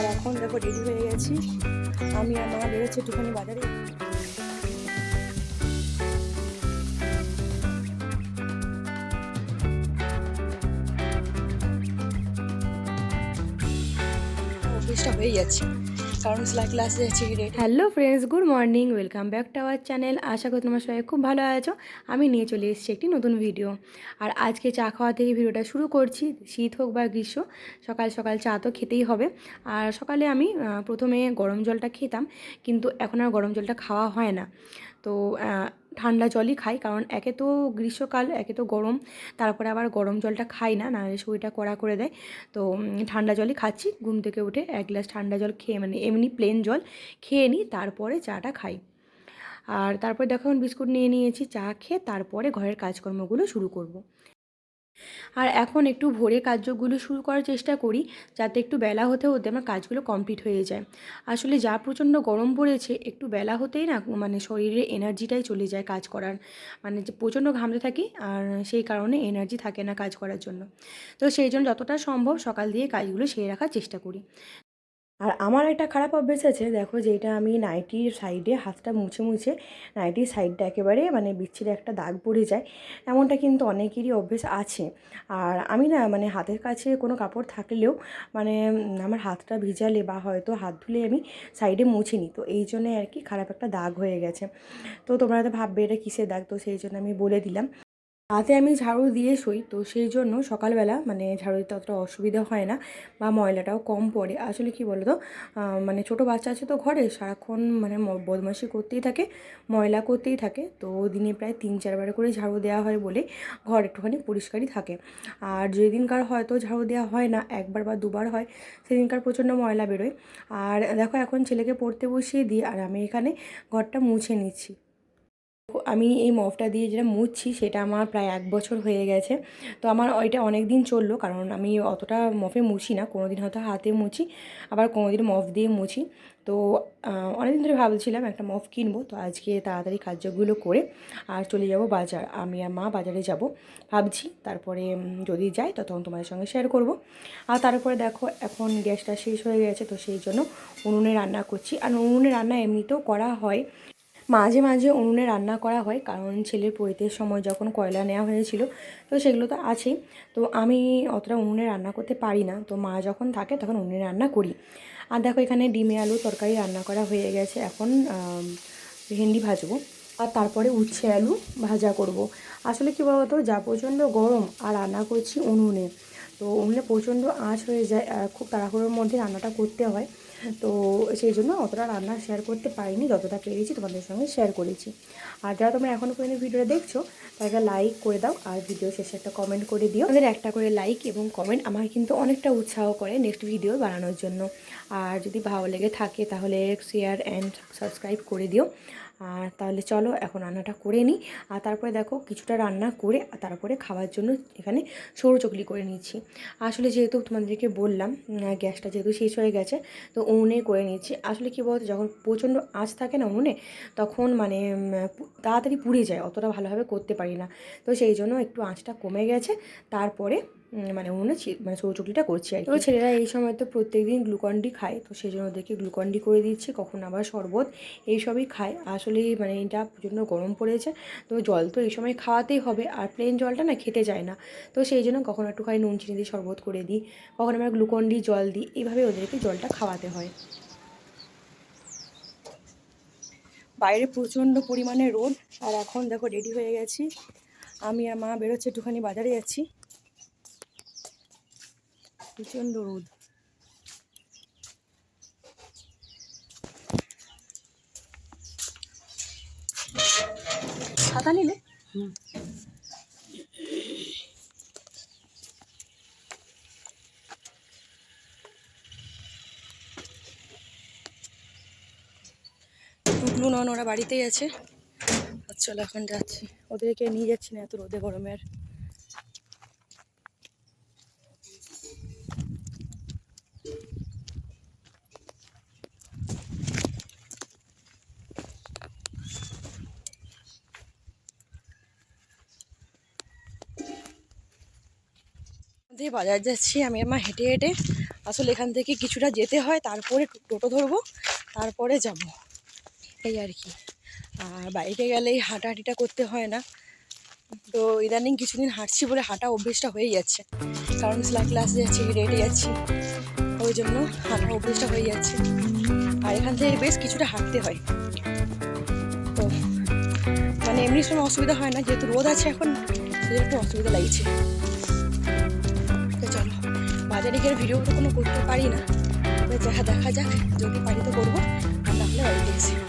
আর এখন দেখো রেডি হয়ে গেছি। আমি আর মা বেরোচ্ছি একটুখানি বাজারে। অফিসটা হয়ে যাচ্ছে। কারণ সেলাই ক্লাসে red hello friends good morning welcome back to our channel আশা করি তোমার সবাই খুব ভালো আছো। আমি নিয়ে চলে এসেছি একটি নতুন ভিডিও আর আজকে চা খাওয়া থেকে ভিডিওটা শুরু করছি। শীত হোক বা গ্রীষ্ম, সকাল সকাল চা তো খেতেই হবে। আর সকালে আমি প্রথমে গরম জলটা খেতাম, কিন্তু এখন আর গরম জলটা খাওয়া হয় না। তো ঠান্ডা জলই খাই, কারণ একে তো গ্রীষ্মকাল, একে তো গরম, তারপরে আবার গরম জলটা খাই না, নাহলে শরীরটা কড়া করে দেয় তো ঠান্ডা জলই খাচ্ছি, ঘুম থেকে উঠে এক গ্লাস ঠান্ডা জল খেয়ে মানে এমনি প্লেন জল খেয়ে নিই, তারপরে চাটা খাই আর তারপরে দেখো বিস্কুট নিয়ে নিয়েছি, চা খেয়ে তারপরে ঘরের কাজকর্মগুলো শুরু করব। আর এখন একটু ভোরে কাজগুলো শুরু করার চেষ্টা করি, যাতে একটু বেলা হতে হতে আমার কাজগুলো কমপ্লিট হয়ে যায়। আসলে যা প্রচণ্ড গরম পড়েছে, একটু বেলা হতেই না মানে শরীরে এনার্জিটাই চলে যায় কাজ করার। মানে যে প্রচণ্ড ঘামতে থাকি, আর সেই কারণে এনার্জি থাকে না কাজ করার জন্য। তো সেই জন্য যতটা সম্ভব সকাল দিয়ে কাজগুলো সেরে রাখার চেষ্টা করি। আর আমার একটা খারাপ অভ্যেস আছে, দেখো যেটা আমি নাইটির সাইডে হাতটা মুছে মুছে নাইটির সাইডটা একেবারে মানে বিচ্ছিরে একটা দাগ পড়ে যায়, এমনটা কিন্তু অনেকেরই অভ্যেস আছে। আর আমি না মানে হাতের কাছে কোনো কাপড় থাকলেও মানে আমার হাতটা ভিজালে বা হয়তো হাত ধুলে আমি সাইডে মুছে নিই, তো এই জন্যে আর কি খারাপ একটা দাগ হয়ে গেছে। তো তোমরা তো ভাববে এটা কিসের দাগ? তো সেই জন্য আমি বলে দিলাম। রাতে আমি ঝাড়ু দিয়ে শুই। তো সেই জন্য সকালবেলা মানে ঝাড়ু দিতে অতটা অসুবিধা হয় না বা ময়লাটাও কম পড়ে। আসলে কি বলো তো মানে ছোটো বাচ্চা আছে তো ঘরে, সারাক্ষণ মানে বদমাশি করতেই থাকে, ময়লা করতেই থাকে। তো দিনে প্রায় তিন, চারবার করে ঝাড়ু দেওয়া হয় বলে ঘর একটুখানি পরিষ্কারই থাকে। আর যেদিনকার হয়তো ঝাড়ু দেওয়া হয় না, একবার বা দুবার হয়, সেদিনকার প্রচণ্ড ময়লা বেরোয়। আর দেখো, এখন ছেলেকে পড়তে বসিয়ে দিই, আর আমি এখানে ঘরটা মুছে নিচ্ছি। আমি এই মফটা দিয়ে যেটা মুছছি সেটা আমার প্রায় এক বছর হয়ে গেছে। তো আমার ওইটা অনেক দিন চলল, কারণ আমি অতটা মফে মুছি না কোনো দিন হয়তো হাতে মুছি, আবার কোনো দিন মফ দিয়ে মুছি। তো অনেক দিন ধরে ভাবছিলাম একটা মফ কিনবো, তো আজকে তাড়াতাড়ি কার্যগুলো করে আর চলে যাব বাজার। আমি আর মা বাজারে যাব, ভাবছি তারপরে যদি যাই তখন তোমাদের সঙ্গে শেয়ার করব। আর তারপরে দেখো এখন গ্যাসটা শেষ হয়ে গেছে, তো সেই জন্য উনুনে রান্না করছি। আর উনুনে রান্না এমনিতেও করা হয়। মাঝে মাঝে উনুনে রান্না করা হয়, কারণ ছেলের পৈতের সময় যখন কয়লা নেওয়া হয়েছিল, তো সেগুলো তো আছেই। তো আমি অতটা উনুনে রান্না করতে পারি না। তো মা যখন থাকে তখন উনুনে রান্না করি। আর দেখো এখানে ডিমে আলু তরকারি রান্না করা হয়ে গেছে। এখন ভেন্ডি ভাজবো। আর তারপরে উচ্ছে আলু ভাজা করব। আসলে কী বলতো, যা প্রচণ্ড গরম আর রান্না করছি উনুনে। তো উনুনে প্রচণ্ড আঁচ হয়ে যায় খুব তাড়াহুড়োর মধ্যে রান্নাটা করতে হয়। তো সেই জন্য অতটা রান্না শেয়ার করতে পারিনি, যতটা পেরেছি তোমাদের সঙ্গে শেয়ার করেছি। আর যারা তোমরা এখনও পর্যন্ত ভিডিওটা দেখছ তাকে লাইক করে দাও আর ভিডিও শেষে একটা কমেন্ট করে দিও। আমাদের একটা করে লাইক এবং কমেন্ট আমার কিন্তু অনেকটা উৎসাহ করে নেক্সট ভিডিও বানানোর জন্য। আর যদি ভালো লেগে থাকে তাহলে শেয়ার অ্যান্ড সাবস্ক্রাইব করে দিও। তাহলে চলো এখন রান্নাটা করে নিই। আর তারপরে দেখো কিছুটা রান্না করে তারপরে খাওয়ার জন্য এখানে সরু চকলি করে নিচ্ছি। আসলে যেহেতু তোমাদেরকে বললাম গ্যাসটা যেহেতু শেষ হয়ে গেছে, তো উনুনে করে নিচ্ছি। আসলে কী বলতো, যখন প্রচণ্ড আঁচ থাকে না উনুনে, তখন মানে তাড়াতাড়ি পুড়ে যায়, অতটা ভালোভাবে করতে পারি না। তো সেই জন্য একটু আঁচটা কমে গেছে। তারপরে মানে উনুনে মানে চৌচুকলিটা করছি আর কি। তো ছেলেরা এই সময় তো প্রত্যেক দিন গ্লুকন ডি খায় তো সেই জন্য ওদেরকে গ্লুকন ডি করে দিচ্ছি কখন আবার শরবত এইসবই খায়। আসলে মানে এটা প্রচণ্ড গরম পড়েছে তো জল তো এই সময় খাওয়াতেই হবে আর প্লেন জলটা না খেতে যায় না। তো সেই জন্য কখনো একটুখানি নুন চিনি দিয়ে শরবত করে দিই কখনো আমরা গ্লুকন ডি জল দিই এইভাবে ওদেরকে জলটা খাওয়াতে হয়। বাইরে প্রচণ্ড পরিমাণে রোদ আর এখন দেখো রেডি হয়ে গেছি। আমি আর মা বেরোচ্ছে একটুখানি বাজারে যাচ্ছি। প্রচণ্ড রোদ। ছাতা নিলে? টুকলু নন ওরা বাড়িতেই আছে। চলো এখন যাচ্ছি। ওদেরকে নিয়ে যাচ্ছি না, এত রোদে গরমে দিয়ে বাজার যাচ্ছি আমি আমার হেঁটে হেঁটে। আসলে এখান থেকে কিছুটা যেতে হয়, তারপরে টোটো ধরবো, তারপরে যাব। এই আর কি। আর বাইরে গেলেই হাঁটাহাঁটিটা করতে হয় না। তো ইদানিং কিছুদিন হাঁটছি বলে হাঁটা অভ্যেসটা হয়ে যাচ্ছে। কারণ সেলাই ক্লাসে যাচ্ছি, হেঁটে হেঁটে যাচ্ছি। ওই জন্য হাঁটা অভ্যেসটা হয়ে যাচ্ছে। আর এখান থেকে বেশ কিছুটা হাঁটতে হয়। তো মানে এমনি সময় অসুবিধা হয় না, যেহেতু রোদ আছে এখন সেই একটু অসুবিধা লাগছে। বাজারে গিয়ে ভিডিও তো কোনো করতে পারি না। দেখা যাক, যদি পারি তো করব। আর না বাড়ি বাড়িতে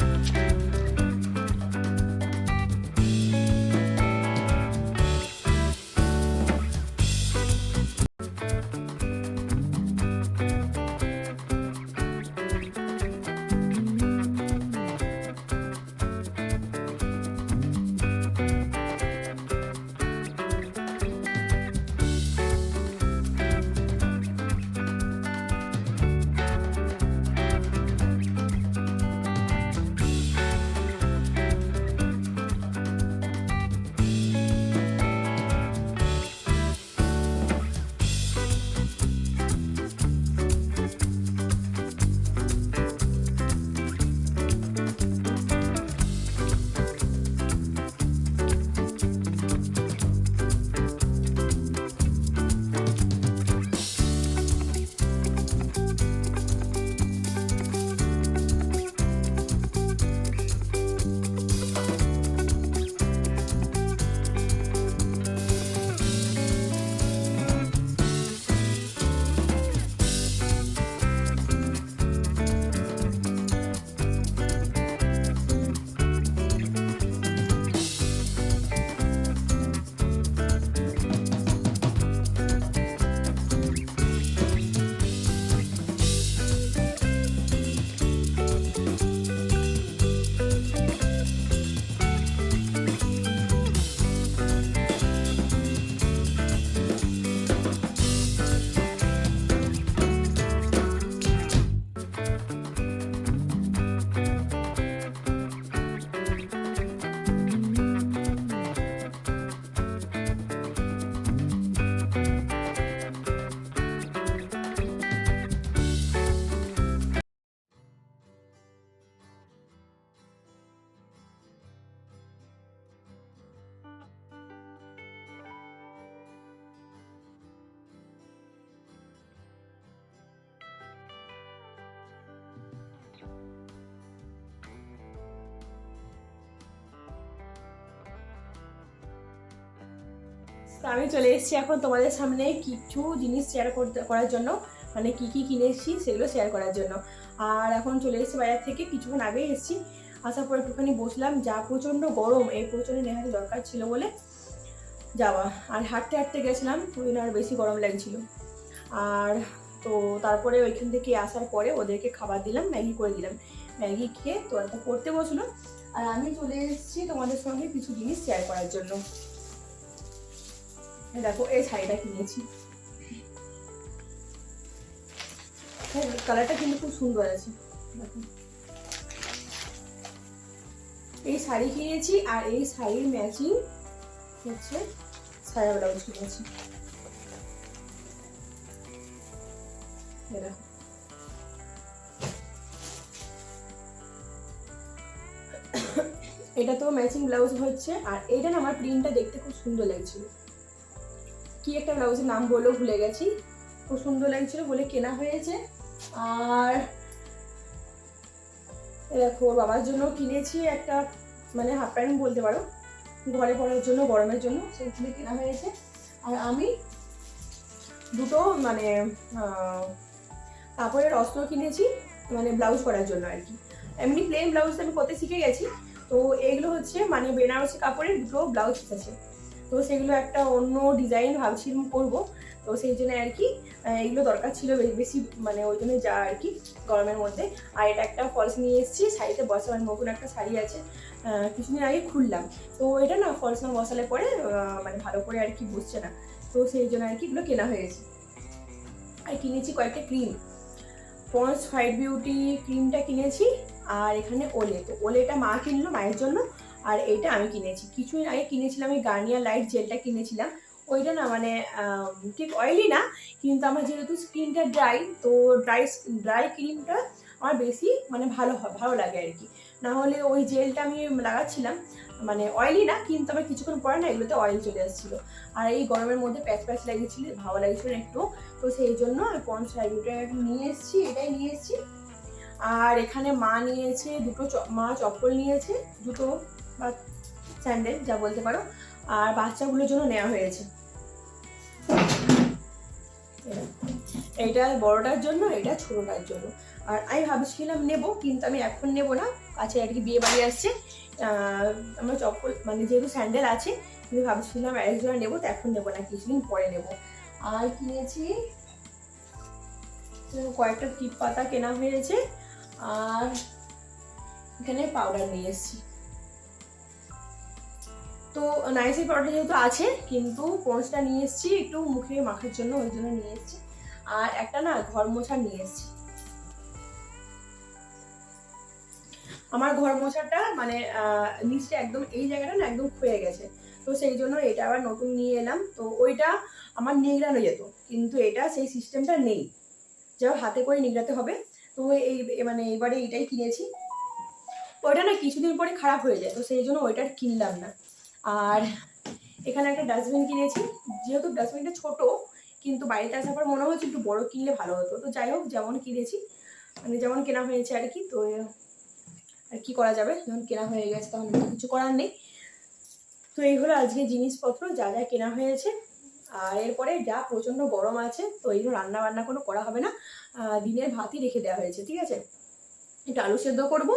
তো আমি চলে এসেছি এখন তোমাদের সামনে কিছু জিনিস শেয়ার করতে, করার জন্য। মানে কি কি কিনেছি সেগুলো শেয়ার করার জন্য। আর এখন চলে এসেছি বাজার থেকে, কিছুক্ষণ আগেই এসেছি। আসার পর একটুখানি বসলাম, যা প্রচণ্ড গরম, এই প্রচণ্ড নেহাতে দরকার ছিল বলে যাওয়া। আর হাঁটতে হাঁটতে গেছিলাম, ওই আর বেশি গরম লাগছিল। আর তো তারপরে ওইখান থেকে আসার পরে ওদেরকে খাবার দিলাম, ম্যাগি করে দিলাম। ম্যাগি খেয়ে তো পড়তে বসল। আর আমি চলে এসেছি তোমাদের সঙ্গে কিছু জিনিস শেয়ার করার জন্য। দেখো, এই শাড়িটা কিনেছি। হ্যাঁ কালারটা কিন্তু খুব সুন্দর আছে। এই শাড়ি কিনেছি আর এই শাড়ির ম্যাচিং হচ্ছে সায়া ব্লাউজ কিনেছি। দেখো। এটা তো ম্যাচিং ব্লাউজ হচ্ছে, আর এইটা আমার প্রিন্টটা দেখতে খুব সুন্দর লাগছিল। কি একটা ব্লাউজের নাম বলেও ভুলে গেছি। খুব সুন্দর লাগছিল বলে কেনা হয়েছে। আর দেখো বাবার জন্য কিনেছি একটা মানে হাফ প্যান্ট বলতে পারো। ঘরে পরার জন্য, গরমের জন্য সেইগুলো কেনা হয়েছে। আর আমি দুটো মানে কাপড়ের অস্ত্র কিনেছি মানে ব্লাউজ করার জন্য আর কি। এমনি প্লেন ব্লাউজ আমি করতে শিখে গেছি। তো এগুলো হচ্ছে মানে বেনারসি কাপড়ের দুটো ব্লাউজ আছে তো সেগুলো একটা অন্য ডিজাইন ভাবছিলাম করব। তো সেই জন্য আর কি এগুলো দরকার ছিল বেশি মানে ওই জন্য যা আর কি গরমের মধ্যে। আর এটা একটা ফলস নিয়ে এসেছি, শাড়িতে বসা মানে নতুন একটা শাড়ি আছে কিছুদিন আগে খুললাম। তো এটা না ফলস বসালে পরে মানে ভালো করে আর কি বসছে না। তো সেই জন্য আর কি এগুলো কেনা হয়েছে আর কিনেছি কয়েকটা ক্রিম পন্স হোয়াইট বিউটি ক্রিমটা কিনেছি, আর এখানে ওলে তো ওলেটা মা কিনলো, মায়ের জন্য। আর এইটা আমি কিনেছি। কিছুদিন আগে কিনেছিলাম, এই গার্নিয়ার লাইট জেলটা কিনেছিলাম। ওইটা না মানে ঠিক অয়েলি না, কিন্তু আমার যেহেতু স্কিনটা ড্রাই তো ড্রাই ড্রাই ক্রিমটা আমার বেশি মানে ভালো ভালো লাগে আর কি। না হলে ওই জেলটা আমি লাগাচ্ছিলাম মানে অয়েলি না, কিন্তু আমার কিছুক্ষণ পরে না এগুলোতে অয়েল চলে আসছিল। আর এই গরমের মধ্যে প্যাচ প্যাচ লাগিয়েছিল, ভালো লাগছিল একটু। তো সেই জন্য আমি লাইব্রেরিটা নিয়ে এসেছি, এটাই নিয়ে এসেছি। আর এখানে মা নিয়েছে দুটো মা চপ্পল নিয়েছে, দুটো বা স্যান্ডেল, যা বলতে পারো। আর বাচ্চাগুলোর জন্য নেওয়া হয়েছে। এটা বড়টার জন্য এটা ছোটটার জন্য। আর আমি ভাবছিলাম নেব, কিন্তু আমি এখন নেব না। কাছে আর কি বিয়ে বাড়ি আসছে আমার চপ্পল মানে যেহেতু স্যান্ডেল আছে কিন্তু ভাবছিলাম একজোড়া নেব, তো এখন নেব না, কিছুদিন পরে নেব। আর কিনেছি কয়েকটা টিপ পাতা কেনা হয়েছে। আর এখানে পাউডার নিয়ে এসেছি। তো নাইসের পাউডার যেহেতু আছে, কিন্তু পন্সটা নিয়ে এসেছি, একটু মুখে মাখার জন্য, ওই জন্য নিয়ে এসেছি। আর একটা না ঘর মোছা নিয়ে এসেছি। আমার ঘর মোছাটা মানে নিচটা একদম এই জায়গাটা না একদম ক্ষয়ে গেছে। তো সেই জন্য এটা আবার নতুন নিয়ে এলাম। তো ওইটা আমার নিগড়ানো যেত, কিন্তু এটা সেই সিস্টেমটা নেই। যা হাতে করে নিগড়াতে হবে। তো এই মানে এবারে এটাই কিনেছি। ওইটা না কিছুদিন পরে খারাপ হয়ে যায়, তো সেই জন্য ওইটা কিনলাম না। আর এখানে একটা ডাস্টবিন কিনেছি। যেহেতু ডাস্টবিনটা ছোট, কিন্তু বাড়িতে আসার পর মনে হচ্ছে একটু বড় কিনলে ভালো হতো। তো যাই হোক, যেমন কিনেছি মানে যেমন কেনা হয়েছে আর কি, তো আর কি করা যাবে? যখন কেনা হয়ে গেছে, তখন কিছু করার নেই। তো এই হলো আজকে জিনিসপত্র, যা যা কেনা হয়েছে। আর এরপরে যা প্রচণ্ড গরম আছে, তো এইগুলো রান্না বান্না কোনো করা হবে না। দিনের ভাতই রেখে দেওয়া হয়েছে, ঠিক আছে? একটু আলু সেদ্ধ করব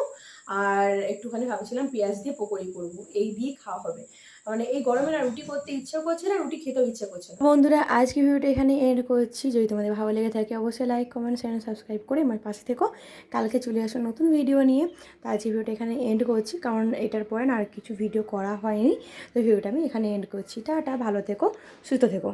আর একটুখানি ভাবছিলাম পেঁয়াজ দিয়ে পকোড়ি করব, এই দিয়ে খাওয়া হবে। মানে এই গরমে না রুটি করতে ইচ্ছা করছে না, রুটি খেতেও ইচ্ছা করছে বন্ধুরা, আজকে ভিডিওটা এখানে এন্ড করছি। যদি তোমাদের ভালো লেগে থাকে, অবশ্যই লাইক কমেন্ট চ্যানেল সাবস্ক্রাইব করে আমার পাশে থেকো। কালকে চলে আসো নতুন ভিডিও নিয়ে। তো আজকে ভিডিওটা এখানে এন্ড করছি, কারণ এটার পরে না আর কিছু ভিডিও করা হয়নি। তো ভিডিওটা আমি এখানে এন্ড করছি। টাটা, ভালো থেকো, সুস্থ থেকো।